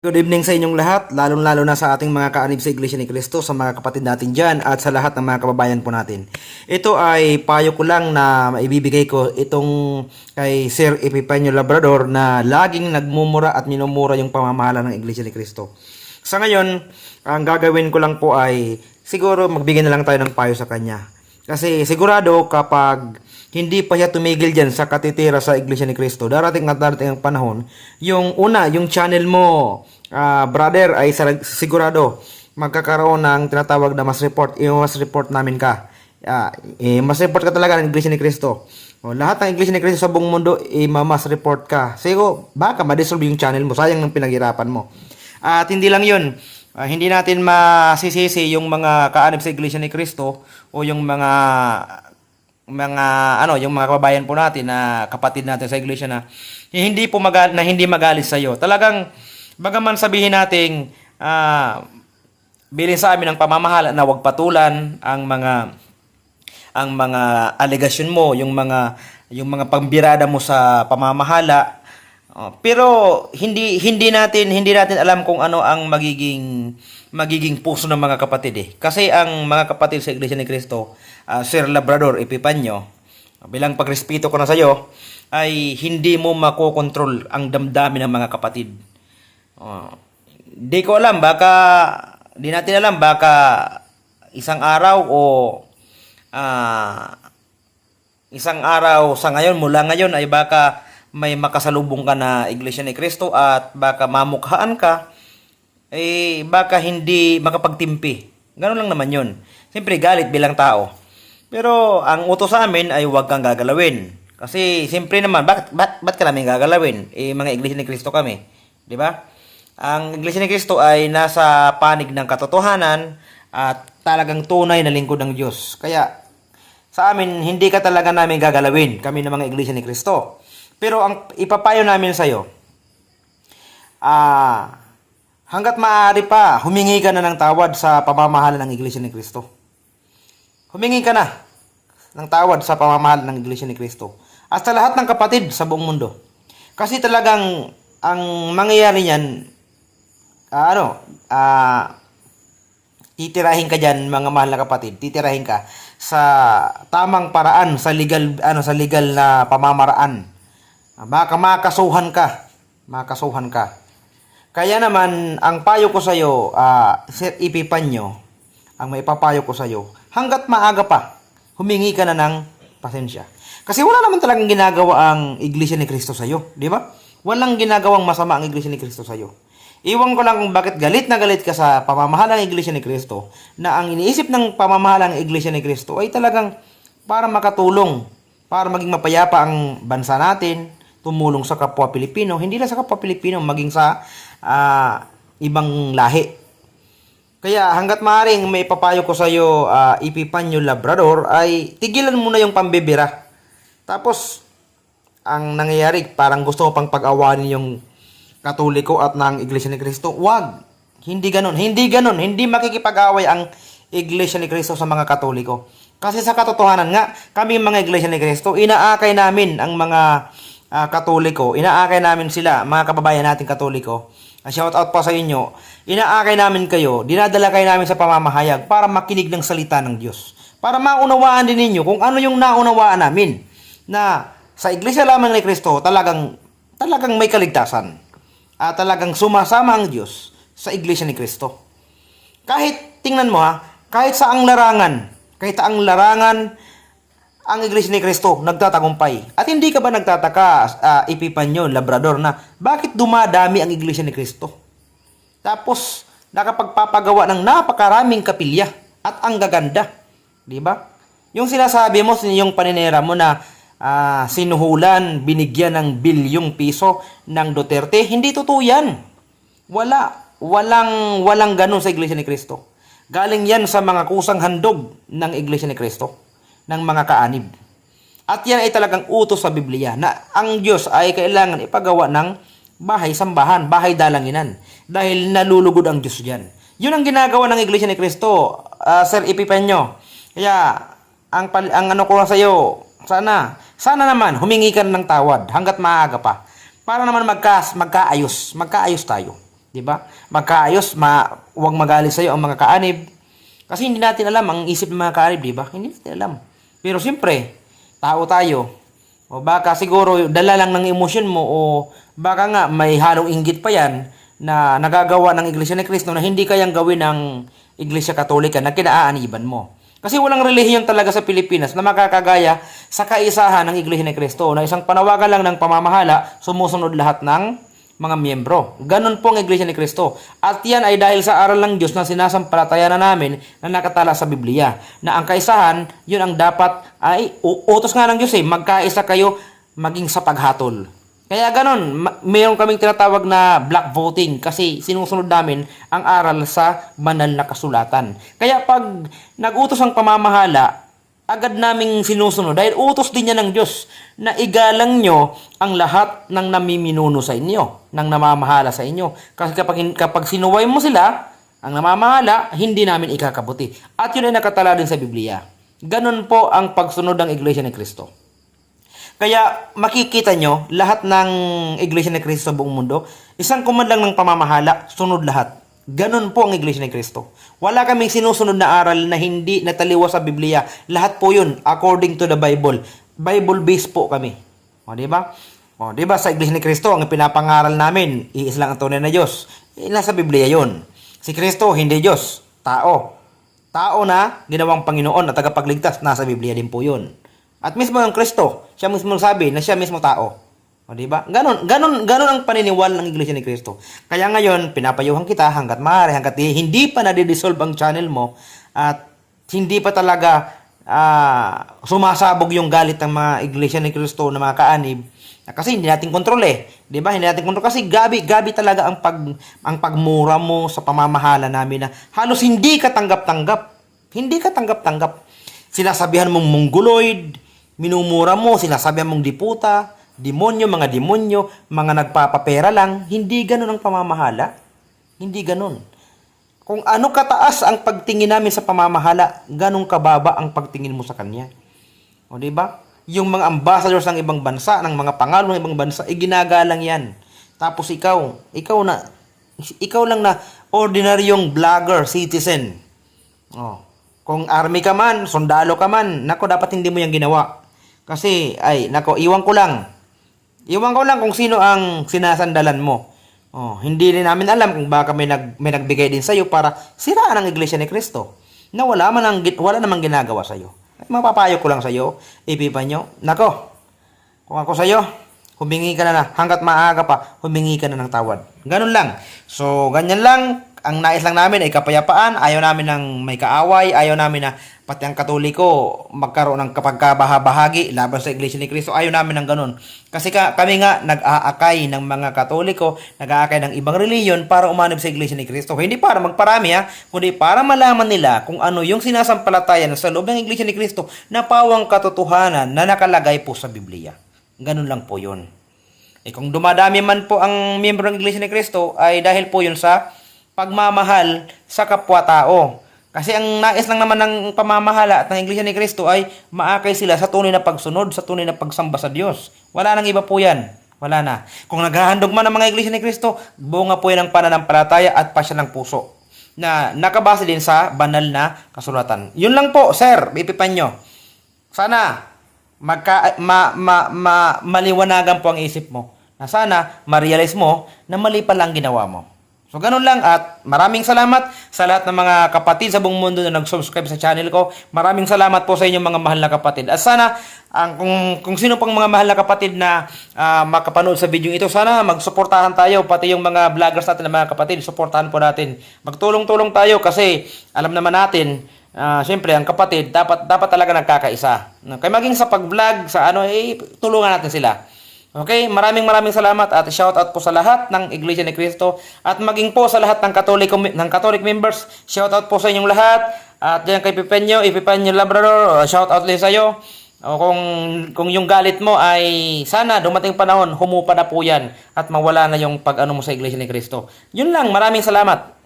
Good evening sa inyong lahat, lalong-lalo na sa ating mga kaanib sa Iglesia ni Cristo, sa mga kapatid natin dyan, at sa lahat ng mga kababayan po natin. Ito ay payo ko lang na maibibigay ko itong kay Sir Epipanio Labrador na laging nagmumura at minumura yung pamamahala ng Iglesia ni Cristo. Sa ngayon, ang gagawin ko lang po ay siguro magbigay na lang tayo ng payo sa kanya. Kasi sigurado kapag hindi pa siya tumigil dyan sa katitira sa Iglesia ni Cristo, darating at darating ang panahon, yung una, yung channel mo, ah, brother, ay sigurado magkakaroon ng tinatawag na mas report, i-mas report namin ka. Ah, eh, mas report ka talaga ng Iglesia ni Cristo. O, lahat ng Iglesia ni Cristo sa buong mundo, i-mas report ka. Siguro, baka ma-dissolve yung channel mo. Sayang ng pinaghirapan mo. At hindi lang yun. Ah, hindi natin masisisi yung mga kaanib sa Iglesia ni Cristo o yung mga mga ano yung mga kababayan po natin na kapatid natin sa iglesia na hindi po magal na hindi magalit sa iyo. Talagang bagaman sabihin nating ah bilin sa amin ng pamamahala na wag patulan ang mga ang mga alegasyon mo, yung mga yung mga pambirada mo sa pamamahala. Oh, pero hindi hindi natin hindi natin alam kung ano ang magiging magiging puso ng mga kapatid eh. Kasi ang mga kapatid sa Iglesia ni Cristo, ah, Sir Labrador Epipanyo, bilang pagrespeto ko na sa iyo, ay hindi mo makokontrol ang damdamin ng mga kapatid. Oh, di ko alam baka di natin alam baka isang araw o ah isang araw sa ngayon mula ngayon ay baka may makasalubong ka na Iglesia ni Cristo at baka mamukhaan ka eh baka hindi makapagtimpi. Ganun lang naman 'yun. Siyempre galit bilang tao. Pero ang utos sa amin ay huwag kang gagalawin. Kasi siyempre naman, bakit, ba't, ba't ka namin gagalawin? Eh, mga Iglesia ni Cristo kami. Di ba? Ang Iglesia ni Cristo ay nasa panig ng katotohanan at talagang tunay na lingkod ng Diyos. Kaya, sa amin, hindi ka talaga namin gagalawin, kami ng mga Iglesia ni Cristo. Pero ang ipapayo namin sa'yo, ah, hanggat maaari pa, humingi ka na ng tawad sa pamamahala ng Iglesia ni Cristo. Humingi ka na ng tawad sa pamamahala ng Iglesia ni Cristo. At sa lahat ng kapatid sa buong mundo. Kasi talagang ang mangyayari niyan, ah, ano, ah, titirahin ka diyan mga mahal na kapatid, titirahin ka sa tamang paraan, sa legal, ano, sa legal na pamamaraan. Ah, Baka makasuhan ka, makasuhan ka. Kaya naman, ang payo ko sa iyo, ah, Sir Ipipanyo, ang may papayo ko sa iyo, hanggat maaga pa, humingi ka na ng pasensya. Kasi wala naman talagang ginagawa ang Iglesia ni Cristo sa iyo, di ba? Walang ginagawang masama ang Iglesia ni Cristo sa iyo. Iwan ko lang kung bakit galit na galit ka sa pamamahala ng Iglesia ni Cristo na ang iniisip ng pamamahala ng Iglesia ni Cristo ay talagang para makatulong, para maging mapayapa ang bansa natin, tumulong sa kapwa Pilipino, hindi lang sa kapwa Pilipino, maging sa ah, ibang lahi. Kaya hanggat maaring may papayo ko sa iyo, uh, Ipipanyo Labrador, ay tigilan mo na yung pambibira. Tapos, ang nangyayari, parang gusto mo pang pag-awanin yung Katoliko at ng Iglesia ni Cristo. Wag. Hindi ganun. Hindi ganun. Hindi makikipag-away ang Iglesia ni Cristo sa mga Katoliko. Kasi sa katotohanan nga, kami mga Iglesia ni Cristo, inaakay namin ang mga ah, Katoliko. Inaakay namin sila, mga kababayan natin Katoliko. Ah, shout out pa sa inyo. Inaakay namin kayo, dinadala kayo namin sa pamamahayag para makinig ng salita ng Diyos. Para maunawaan din ninyo kung ano yung naunawaan namin na sa Iglesia lamang ni Kristo talagang talagang may kaligtasan. At talagang sumasama ang Diyos sa Iglesia ni Kristo. Kahit tingnan mo ha, kahit sa ang larangan, kahit ang larangan ang Iglesia ni Kristo nagtatagumpay. At hindi ka ba nagtataka, uh, Epipanyo, Labrador, na bakit dumadami ang Iglesia ni Kristo? Tapos, nakapagpapagawa ng napakaraming kapilya at ang gaganda. Di ba? Yung sinasabi mo, yung paninera mo na ah, sinuhulan, binigyan ng bilyong piso ng Duterte, hindi totoo yan. Wala. Walang, walang ganun sa Iglesia ni Kristo. Galing yan sa mga kusang handog ng Iglesia ni Kristo, ng mga kaanib. At yan ay talagang utos sa Biblia na ang Diyos ay kailangan ipagawa ng bahay sambahan, bahay dalanginan. Dahil nalulugod ang Diyos diyan. Yun ang ginagawa ng Iglesia ni Kristo, ah, Sir Epipenyo. Kaya, ang, ang ano ko lang sa'yo, sana, sana naman, humingi ka ng tawad hanggat maaga pa. Para naman magka, magkaayos, magkaayos tayo. 'Di ba? Magkaayos, ma huwag magalit sa iyo ang mga kaanib. Kasi hindi natin alam ang isip ng mga kaanib, 'di ba? Hindi natin alam. Pero siyempre, tao tayo. O baka siguro dala lang ng emosyon mo o baka nga may halong inggit pa 'yan na nagagawa ng Iglesia ni Cristo na hindi kayang gawin ng Iglesia Katolika na kinaaaniban mo. Kasi walang relihiyon talaga sa Pilipinas na makakagaya sa kaisahan ng Iglesia ni Cristo na isang panawagan lang ng pamamahala, sumusunod lahat ng mga miyembro. Ganon po ang Iglesia ni Cristo. At yan ay dahil sa aral ng Diyos na sinasampalataya na namin na nakatala sa Biblia. Na ang kaisahan, yun ang dapat ay utos nga ng Diyos eh, magkaisa kayo maging sa paghatol. Kaya ganon, ma- mayroon kaming tinatawag na black voting kasi sinusunod namin ang aral sa banal na kasulatan. Kaya pag nag-utos ang pamamahala, agad naming sinusunod dahil utos din niya ng Diyos na igalang nyo ang lahat ng namiminuno sa inyo, ng namamahala sa inyo. Kasi kapag, kapag sinuway mo sila, ang namamahala, hindi namin ikakabuti. At yun ay nakatala din sa Biblia. Ganon po ang pagsunod ng Iglesia ni Kristo. Kaya makikita nyo, lahat ng Iglesia ni Cristo sa buong mundo, isang lang ng pamamahala, sunod lahat. Ganon po ang Iglesia ni Cristo. Wala kaming sinusunod na aral na hindi nataliwa sa Biblia. Lahat po yun, according to the Bible. Bible-based po kami. O, di ba? O, di ba sa Iglesia ni Cristo, ang pinapangaral namin, iis lang ang tunay na Diyos. Eh, nasa Biblia yun. Si Kristo, hindi Diyos. Tao. Tao na ginawang Panginoon at tagapagligtas, nasa Biblia din po yun. At mismo ang Kristo, siya mismo sabi na siya mismo tao. O di ba? Ganon, ganon, ganon ang paniniwala ng Iglesia ni Kristo. Kaya ngayon, pinapayuhan kita hanggat maaari, hanggat hindi pa nadi-dissolve ang channel mo at hindi pa talaga ah, sumasabog yung galit ng mga Iglesia ni Kristo na mga kaanib. Kasi hindi natin kontrol eh. 'Di ba? Hindi natin kontrol kasi gabi gabi talaga ang pag ang pagmura mo sa pamamahala namin na halos hindi ka tanggap-tanggap. Hindi ka tanggap-tanggap. Sinasabihan mong mongoloid, minumura mo, sinasabihan mong diputa, demonyo, mga demonyo, mga nagpapapera lang. Hindi ganun ang pamamahala. Hindi ganun. Kung ano kataas ang pagtingin namin sa pamamahala, ganun kababa ang pagtingin mo sa kanya. O di ba? Yung mga ambassadors ng ibang bansa, ng mga pangalo ng ibang bansa, eh, ginagalang yan. Tapos ikaw, ikaw na, ikaw lang na ordinaryong vlogger, citizen. Oh. Kung army ka man, sundalo ka man, nako dapat hindi mo yan ginawa. Kasi, ay, nako, iwan ko lang. Iwan ko lang kung sino ang sinasandalan mo. Oh, hindi rin namin alam kung baka may, nag, may nagbigay din sa'yo para siraan ang iglesia ni Kristo. Na wala, man ang, wala namang ginagawa sa'yo. Ay, mapapayo ko lang sa'yo, ipipan nyo. Nako, kung ako sa'yo, humingi ka na na. Hanggat maaga pa, humingi ka na ng tawad. Ganun lang. So, ganyan lang. Ang nais lang namin ay kapayapaan. Ayaw namin ng may kaaway. Ayaw namin na pati ang katoliko magkaroon ng kapagkabahabahagi laban sa Iglesia ni Cristo. Ayaw namin ng ganun. Kasi ka, kami nga nag-aakay ng mga katoliko, nag-aakay ng ibang reliyon para umanib sa Iglesia ni Cristo. Hindi para magparami ha, kundi para malaman nila kung ano yung sinasampalatayan sa loob ng Iglesia ni Cristo na pawang katotohanan na nakalagay po sa Biblia. Ganun lang po yun. Eh kung dumadami man po ang miyembro ng Iglesia ni Cristo ay dahil po yun sa pagmamahal sa kapwa-tao. Kasi ang nais lang naman ng pamamahala at ng Iglesia ni Cristo ay maakay sila sa tunay na pagsunod, sa tunay na pagsamba sa Diyos. Wala nang iba po yan. Wala na. Kung naghahandog man ang mga Iglesia ni Cristo, bunga po yan ng pananampalataya at pasya ng puso na nakabase din sa banal na kasulatan. Yun lang po, sir, ipipan nyo. Sana magka, ma, ma, ma, maliwanagan po ang isip mo. Na sana ma-realize mo na mali pala ang ginawa mo. So ganun lang at maraming salamat sa lahat ng mga kapatid sa buong mundo na nag-subscribe sa channel ko. Maraming salamat po sa inyong mga mahal na kapatid. At sana ang kung kung sino pang mga mahal na kapatid na ah, makapanood sa video ito, sana magsuportahan tayo pati yung mga vloggers natin na mga kapatid, suportahan po natin. Magtulong-tulong tayo kasi alam naman natin Ah, syempre ang kapatid dapat dapat talaga nagkakaisa. Kaya maging sa pag-vlog sa ano eh tulungan natin sila. Okay, maraming maraming salamat at shout out po sa lahat ng Iglesia ni Cristo at maging po sa lahat ng Catholic ng Catholic members. Shout out po sa inyong lahat. At diyan kay Pipenyo, Ipipenyo Labrador, shout out din sa iyo. O kung kung yung galit mo ay sana dumating panahon humupa na po yan at mawala na yung pag-ano mo sa Iglesia ni Cristo. Yun lang, maraming salamat.